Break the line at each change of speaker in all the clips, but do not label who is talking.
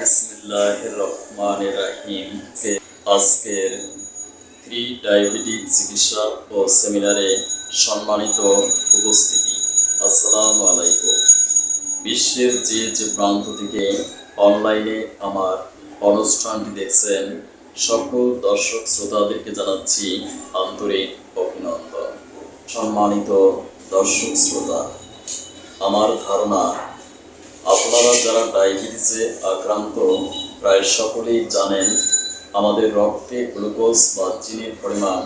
বিসমিল্লাহ ডায়াবেটিক চিকিৎসা ও সেমিনারে সম্মানিত উপস্থিতি। আসসালামু আলাইকুম। বিশ্বের যে যে প্রান্ত থেকে অনলাইনে আমার অনুষ্ঠানটি দেখছেন, সকল দর্শক শ্রোতাদেরকে জানাচ্ছি আন্তরিক অভিনন্দন। সম্মানিত দর্শক শ্রোতা, আমার ধারণা আপনারা যারা ডায়াবেটিসে আক্রান্ত, প্রায় সকলেই জানেন আমাদের রক্তে গ্লুকোজ বা চিনির পরিমাণ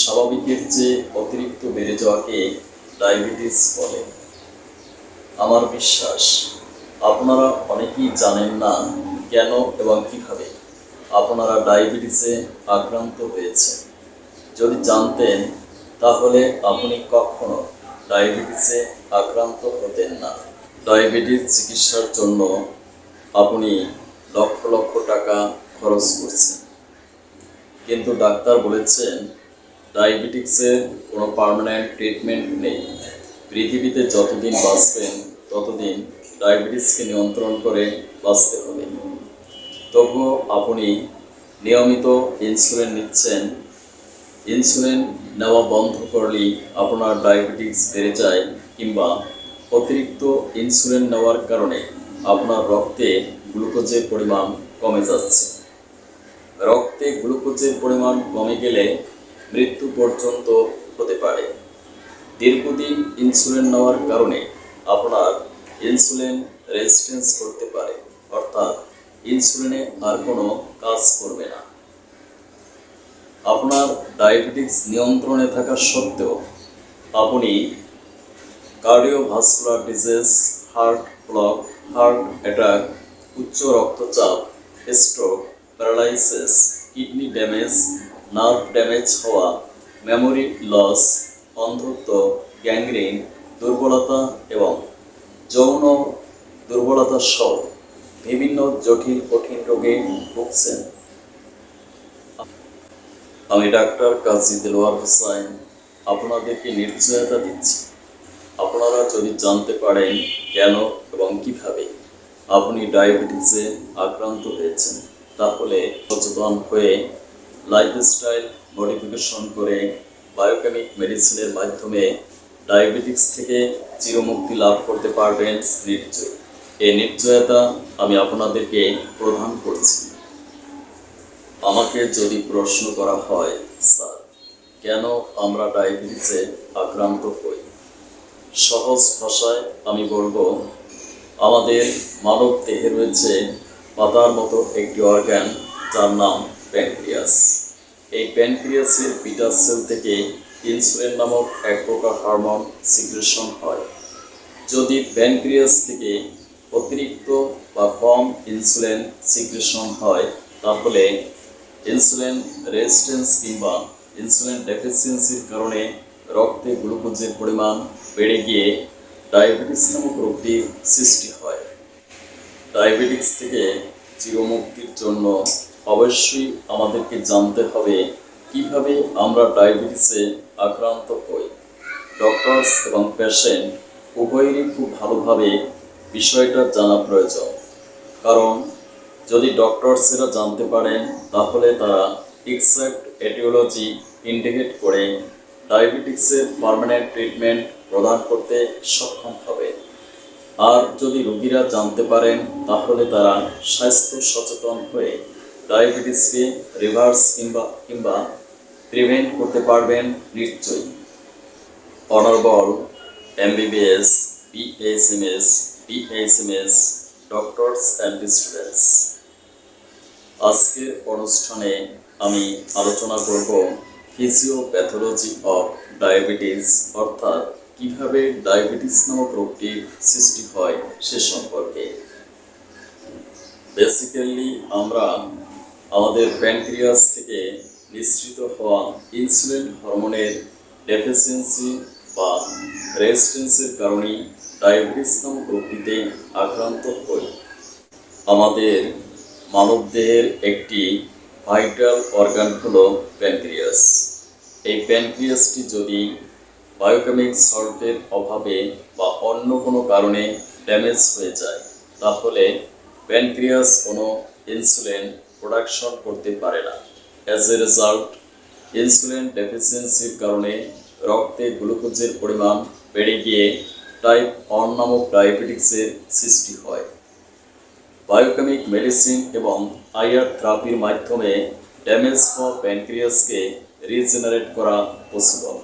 স্বাভাবিকের চেয়ে অতিরিক্ত বেড়ে যাওয়াকে ডায়াবেটিস বলে। আমার বিশ্বাস, আপনারা অনেকেই জানেন না কেন এবং কীভাবে আপনারা ডায়াবেটিসে আক্রান্ত হয়েছে যদি জানতেন, তাহলে আপনি কখনো ডায়াবেটিসে আক্রান্ত হতেন না। ডায়াবেটিস চিকিৎসার জন্য আপনি লক্ষ লক্ষ টাকা খরচ করছেন। কিন্তু ডাক্তার বলেছেন ডায়াবেটিক্সের কোনো পার্মানেন্ট ট্রিটমেন্ট নেই। পৃথিবীতে যতদিন বাঁচবেন, ততদিন ডায়াবেটিসকে নিয়ন্ত্রণ করে বাঁচতে হবে। তবুও আপনি নিয়মিত ইনসুলিন নিচ্ছেন। ইনসুলিন নেওয়া বন্ধ করলেই আপনার ডায়াবেটিস বেড়ে যায় কিংবা অতিরিক্ত ইনসুলিন নেওয়ার কারণে আপনার রক্তে গ্লুকোজের পরিমাণ কমে যাচ্ছে। রক্তে গ্লুকোজের পরিমাণ কমে গেলে মৃত্যু পর্যন্ত হতে পারে। দীর্ঘদিন ইনসুলিন নেওয়ার কারণে আপনার ইনসুলিন রেজিস্ট্যান্স করতে পারে, অর্থাৎ ইনসুলিনে আর কোনো কাজ করবে না। আপনার ডায়াবেটিস নিয়ন্ত্রণে থাকা সত্ত্বেও আপনি cardiovascular disease heart block heart attack উচ্চ রক্তচাপ stroke paralysis kidney damage nerve damage হওয়া মেমোরি লস অন্ধত্ব গ্যাংগ্রিন দুর্বলতা এবং যৌন দুর্বলতা সহ বিভিন্ন জটিল কঠিন রোগে ভুগছেন। আমি ডাক্তার কাজী দেলোয়ার হোসাইন আপনাদেরকে নিশ্চয়তা দিচ্ছি। আপনারা যদি জানতে পারেন কেন এবং কীভাবে আপনি ডায়াবেটিসে আক্রান্ত হয়েছেন, তাহলে সচেতন হয়ে লাইফস্টাইল মডিফিকেশন করে বায়োকেমিক মেডিসিনের মাধ্যমে ডায়াবেটিক্স থেকে চিরমুক্তি লাভ করতে পারবেন নিশ্চয় এই নির্জয়তা আমি আপনাদেরকে প্রদান করছি। আমাকে যদি প্রশ্ন করা হয়, স্যার, কেন আমরা ডায়াবেটিসে আক্রান্ত হই? সহজ ভাষায় আমি বলব, আমাদের মানব দেহে রয়েছে পাতার মতো একটি অর্গান যার নাম প্যানক্রিয়াস এই প্যানক্রিয়াসের বিটা সেল থেকে ইনসুলিন নামক এক প্রকার হরমোন সিক্রেশন হয়। যদি প্যানক্রিয়াস থেকে অতিরিক্ত বা কম ইনসুলিন সিক্রেশন হয়, তাহলে ইনসুলিন রেজিস্ট্যান্স কিংবা ইনসুলিন ডেফিসিয়েন্সির কারণে রক্তে গ্লুকোজের পরিমাণ বেড়ে গিয়ে ডায়াবেটিস নামক রোগটির সৃষ্টি হয়। ডায়াবেটিস থেকে চিরমুক্তির জন্য অবশ্যই আমাদেরকে জানতে হবে কীভাবে আমরা ডায়াবেটিসে আক্রান্ত হই। ডক্টরস এবং পেশেন্ট উভয়েরই খুব ভালোভাবে বিষয়টা জানা প্রয়োজন। কারণ যদি ডক্টরসেরা জানতে পারেন, তাহলে তারা এক্সাক্ট এটিওলজি ইন্ডিকেট করে ডায়াবেটিক্সের পার্মানেন্ট ট্রিটমেন্ট প্রদান করতে সক্ষম হবে। আর যদি রোগীরা জানতে পারেন, তাহলে তারা স্বাস্থ্য সচেতন হয়ে ডায়াবেটিসকে রিভার্স কিংবা কিংবা প্রিভেন্ট করতে পারবেন নিশ্চয়ই। Honourable MBBS BSMS BSMS doctors and students আজকের অনুষ্ঠানে আমি আলোচনা করব ফিজিওপ্যাথোলজি অফ ডায়াবেটিস অর্থাৎ কীভাবে ডায়াবেটিস নামক রোগটির সৃষ্টি হয় সে সম্পর্কে। বেসিক্যালি আমরা আমাদের প্যানক্রিয়াস থেকে নিঃসৃত হওয়া ইনসুলিন হরমোনের ডেফিসিয়েন্সি বা রেজিস্ট্যান্সের কারণে ডায়াবেটিস নামক রোগটিতে আক্রান্ত হই। আমাদের মানবদেহের একটি ভাইটাল অর্গান হলো প্যানক্রিয়াস এই প্যানক্রিয়াসটি যদি বায়োকেমিক সল্টের অভাবে বা অন্য কোনো কারণে ড্যামেজ হয়ে যায়, তাহলে প্যানক্রিয়াস কোনো ইনসুলিন প্রোডাকশন করতে পারে না। অ্যাজ এ রেজাল্ট ইনসুলিন ডেফিসিয়েন্সির কারণে রক্তে গ্লুকোজের পরিমাণ বেড়ে গিয়ে টাইপ ওয়ান নামক ডায়াবেটিক্সের সৃষ্টি হয়। বায়োকেমিক মেডিসিন এবং আইআর থেরাপির মাধ্যমে ড্যামেজ হওয়া প্যানক্রিয়াসকে রিজেনারেট করা পসিবল